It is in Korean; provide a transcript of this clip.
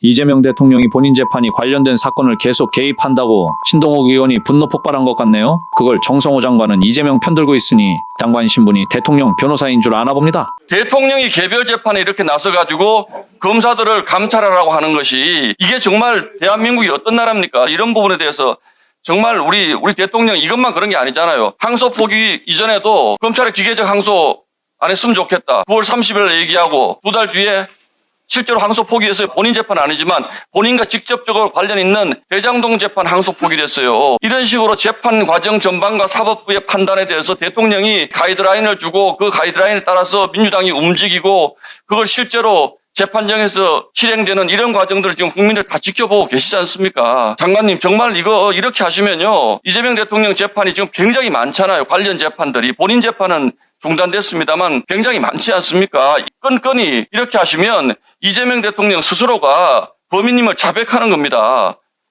이재명 대통령이 본인 재판이 관련된 사건을 계속 개입한다고 신동욱 의원이 분노 폭발한 것 같네요. 그걸 정성호 장관은 이재명 편들고 있으니 장관 신분이 대통령 변호사인 줄 아나 봅니다. 대통령이 개별 재판에 이렇게 나서가지고 검사들을 감찰하라고 하는 것이 이게 정말 대한민국이 어떤 나라입니까? 이런 부분에 대해서 정말 우리 우리 대통령 이것만 그런 게 아니잖아요. 항소 포기 이전에도 검찰의 기계적 항소 안 했으면 좋겠다. 9월 30일 얘기하고 두 달 뒤에 실제로 항소 포기해서 본인 재판 아니지만 본인과 직접적으로 관련 있는 대장동 재판 항소 포기됐어요. 이런 식으로 재판 과정 전반과 사법부의 판단에 대해서 대통령이 가이드라인을 주고 그 가이드라인에 따라서 민주당이 움직이고 그걸 실제로 재판정에서 실행되는 이런 과정들을 지금 국민들 다 지켜보고 계시지 않습니까? 장관님 정말 이거 이렇게 하시면요. 이재명 대통령 재판이 지금 굉장히 많잖아요. 관련 재판들이. 본인 재판은 중단됐습니다만 굉장히 많지 않습니까? 건건이 이렇게 하시면 이재명 대통령 스스로가 범인님을 자백하는 겁니다.